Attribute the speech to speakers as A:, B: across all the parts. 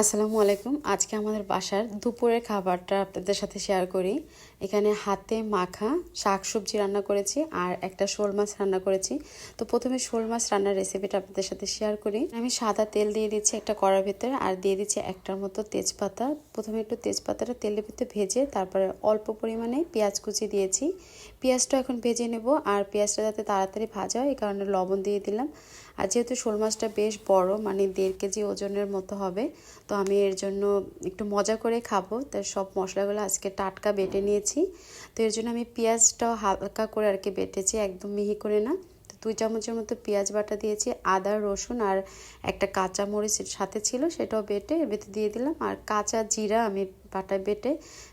A: আসসালামু আলাইকুম। আজকে আমাদের বাসার দুপুরের খাবারটা আপনাদের সাথে শেয়ার করি। এখানে হাতে মাখা শাক সবজি রান্না করেছি আর একটা শোল মাছ রান্না করেছি। তো প্রথমে শোল মাছ রান্নার রেসিপিটা আপনাদের সাথে শেয়ার করি। আমি সাদা তেল দিয়ে দিচ্ছি একটা কড়ার ভিতরে আর দিয়ে দিচ্ছি একটার মতো তেজপাতা। প্রথমে একটু তেজপাতাটা তেলের ভিতরে ভেজে তারপরে অল্প পরিমাণে পেঁয়াজ কুচি দিয়েছি। পেঁয়াজটা এখন ভেজে নেব আর পেঁয়াজটা যাতে তাড়াতাড়ি ভাজা হয়, এই কারণে লবণ দিয়ে দিলাম। আর যেহেতু শোল মাছটা বেশ বড় মানে দেড় কেজি ওজনের মতো হবে, তো আমি এর জন্য একটু মজা করে খাব। তাই সব মশলাগুলো আজকে টাটকা বেটে নিয়েছি। তো এর জন্য আমি পেঁয়াজটাও হালকা করে আর কি বেটেছি, একদম মিহি করে না। তো দুই চামচের মতো পেঁয়াজ বাটা দিয়েছি, আদা, রসুন আর একটা কাঁচা মরিচ সাথে ছিল সেটাও বেটে ভিতরে দিয়ে দিলাম। আর কাঁচা জিরা আমি বাটায় বেটে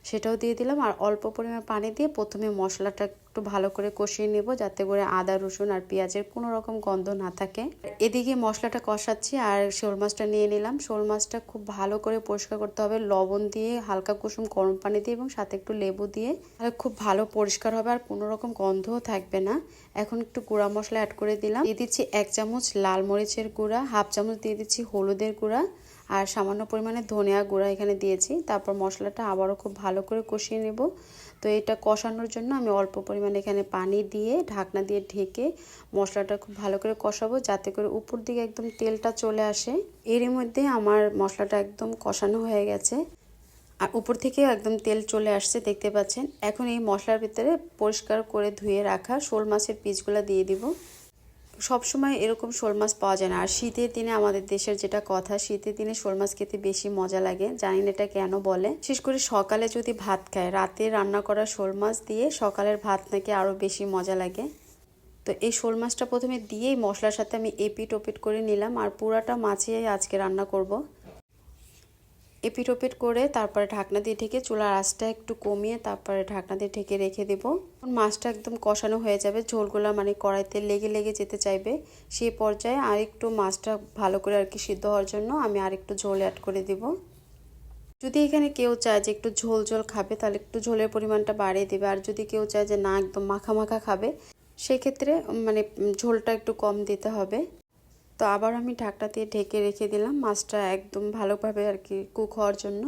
A: সেটাও দিয়ে দিলাম। আর অল্প পরিমাণ পানি দিয়ে প্রথমে মশলাটা একটু ভালো করে কষিয়ে নেব যাতে করে আদা, রসুন আর পেঁয়াজের কোনো রকম গন্ধ না থাকে। এদিকে মশলাটা কষাচ্ছি আর শোল মাছটা নিয়ে নিলাম। শোল মাছটা খুব ভালো করে পরিষ্কার করতে হবে। লবণ দিয়ে হালকা কুসুম গরম পানি দিয়ে এবং সাথে একটু লেবু দিয়ে আর খুব ভালো পরিষ্কার হবে আর কোনো রকম গন্ধও থাকবে না। এখন একটু গুঁড়া মশলা অ্যাড করে দিলাম। দিয়ে দিচ্ছি এক চামচ লাল মরিচের গুঁড়া, হাফ চামচ দিয়ে দিচ্ছি হলুদের গুঁড়া আর সামান্য পরিমাণে ধনিয়া গুঁড়া এখানে দিয়েছি। তারপর মশলাটা আবারও খুব ভালো করে কষিয়ে নেব। তো এটা কষানোর জন্য আমি অল্প পরিমাণে এখানে পানি দিয়ে, ঢাকনা দিয়ে ঢেকে মশলাটা খুব ভালো করে কষাবো যাতে করে উপর দিকে একদম তেলটা চলে আসে। এরই মধ্যে আমার মশলাটা একদম কষানো হয়ে গেছে। আর উপর থেকে একদম তেল চলে আসছে, দেখতে পাচ্ছেন। এখন এই মশলার ভিতরে পরিষ্কার করে ধুয়ে রাখা শোল মাছের পিসগুলো দিয়ে দিব। সবসময় এরকম শোল মাছ পাওয়া যায় না। আর শীতের দিনে আমাদের দেশের যেটা কথা, শীতের দিনে শোল মাছ খেতে বেশি মজা লাগে। জানি না এটা কেন বলে। শেষ করে সকালে যদি ভাত খায়, রাতে রান্না করা শোল মাছ দিয়ে সকালের ভাত নাকি আরও বেশি মজা লাগে। তো এই শোল মাছটা প্রথমে দিয়েই মশলার সাথে আমি এপিট ওপিট করে নিলাম। আর পুরাটা মাছিয়ে আজকে রান্না করব। এপিট ওপিট করে তারপরে ঢাকনা দিয়ে ঢেকে চুলার আঁচটা একটু কমিয়ে তারপরে ঢাকনা দিয়ে ঢেকে রেখে দেব। মাছটা একদম কষানো হয়ে যাবে, ঝোলগুলো মানে কড়াইতে লেগে লেগে যেতে চাইবে। সেই পর্যায়ে আর একটু মাছটা ভালো করে আর কি সিদ্ধ হওয়ার জন্য আমি আর একটু ঝোল অ্যাড করে দেব। যদি এখানে কেউ চায় যে একটু ঝোল ঝোল খাবে, তাহলে একটু ঝোলের পরিমাণটা বাড়িয়ে দেবে। আর যদি কেউ চায় যে না, একদম মাখা মাখা খাবে, সেক্ষেত্রে মানে ঝোলটা একটু কম দিতে হবে। তো আবার আমি ঢাকটা দিয়ে ঢেকে রেখে দিলাম। মাছটা একদম ভালোভাবে আর কি কুক হওয়ার জন্য।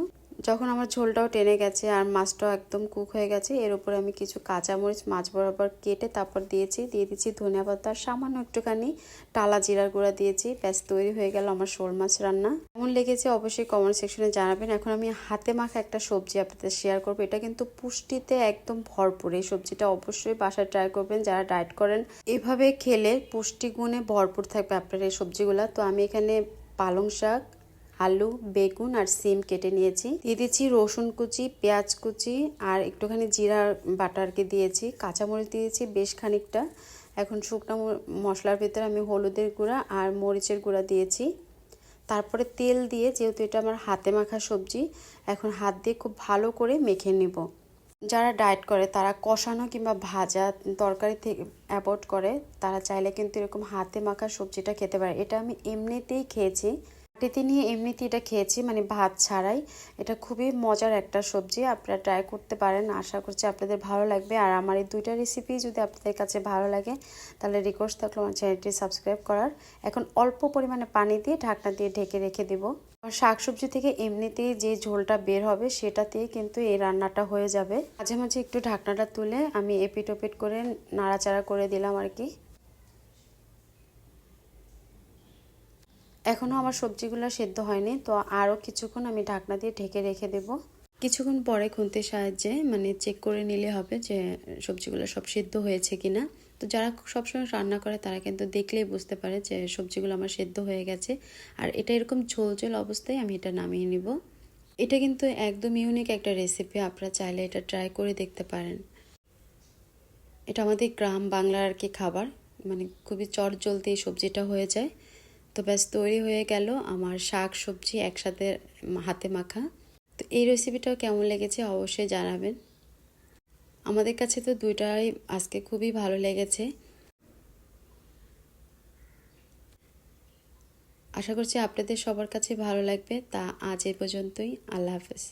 A: যখন আমার ঝোলটাও টেনে গেছে আর মাছটাও একদম কুক হয়ে গেছে, এর উপরে আমি কিছু কাঁচামরিচ মাছ বরাবর কেটে তারপর দিয়েছি, দিয়ে দিচ্ছি ধনিয়া পাতা সামান্য একটুখানি টালা জিরার গুঁড়া দিয়েছি, ব্যাস তৈরি হয়ে গেল আমার শোল মাছ রান্না। কেমন লেগেছে অবশ্যই কমেন্ট সেকশনে জানাবেন। এখন আমি হাতে মাখা একটা সবজি আপনাদের শেয়ার করব। এটা কিন্তু পুষ্টিতে একদম ভরপুর। এই সবজিটা অবশ্যই বাসায় ট্রাই করবেন। যারা ডায়েট করেন, এভাবে খেলে পুষ্টিগুণে ভরপুর থাকবে আপনার এই সবজিগুলা। তো আমি এখানে পালং শাক আলু, বেগুন আর সিম কেটে নিয়েছি। দিয়ে দিয়েছি রসুন কুচি, পেঁয়াজ কুচি আর একটুখানি জিরা বাটারকে দিয়েছি। কাঁচামরিচ দিয়েছি বেশ খানিকটা। এখন শুকনো মশলার ভিতরে আমি হলুদের গুঁড়া আর মরিচের গুঁড়া দিয়েছি। তারপরে তেল দিয়ে যেহেতু এটা আমার হাতে মাখা সবজি, এখন হাত দিয়ে খুব ভালো করে মেখে নেব। যারা ডায়েট করে, তারা কষানো কিংবা ভাজা তরকারি থেকে অ্যাভয়েড করে, তারা চাইলে কিন্তু এরকম হাতে মাখা সবজিটা খেতে পারে। এটা আমি এমনিতেই খেয়েছি। মাটিতে নিয়ে এমনিতে এটা খেয়েছি মানে ভাত ছাড়াই। এটা খুবই মজার একটা সবজি, আপনারা ট্রাই করতে পারেন। আশা করছি আপনাদের ভালো লাগবে। আর আমার এই দুইটা রেসিপি যদি আপনাদের কাছে ভালো লাগে, তাহলে রিকোয়েস্ট থাকল আমার চ্যানেলটি সাবস্ক্রাইব করার। এখন অল্প পরিমাণে পানি দিয়ে ঢাকনা দিয়ে ঢেকে রেখে দেব। আর শাকসবজি থেকে এমনিতেই যে ঝোলটা বের হবে, সেটাতেই কিন্তু এই রান্নাটা হয়ে যাবে। মাঝে মাঝে একটু ঢাকনাটা তুলে আমি এপিট ওপিট করে নাড়াচাড়া করে দিলাম আর কি। এখনও আমার সবজিগুলো সেদ্ধ হয়নি, তো আরও কিছুক্ষণ আমি ঢাকনা দিয়ে ঢেকে রেখে দেব। কিছুক্ষণ পরে খুন্তির সাহায্যে মানে চেক করে নিলে হবে যে সবজিগুলো সব সেদ্ধ হয়েছে কিনা। তো যারা সবসময় রান্না করে তারা কিন্তু দেখলেই বুঝতে পারে যে সবজিগুলো আমার সেদ্ধ হয়ে গেছে। আর এটা এরকম ঝোল ঝোল অবস্থায় আমি এটা নামিয়ে নিব। এটা কিন্তু একদম ইউনিক একটা রেসিপি আপনারা চাইলে এটা ট্রাই করে দেখতে পারেন। এটা আমাদের গ্রাম বাংলার আর কি খাবার মানে খুবই চট জলদি এই সবজিটা হয়ে যায়। তো ব্যাস তৈরি হয়ে গেল আমার শাক সবজি একসাথে হাতে মাখা। তো এই রেসিপিটাও কেমন লেগেছে অবশ্যই জানাবেন। আমাদের কাছে তো দুইটাই আজকে খুবই ভালো লেগেছে। আশা করছি আপনাদের সবার কাছে ভালো লাগবে। তা আজ এ পর্যন্তই। আল্লাহ হাফেজ।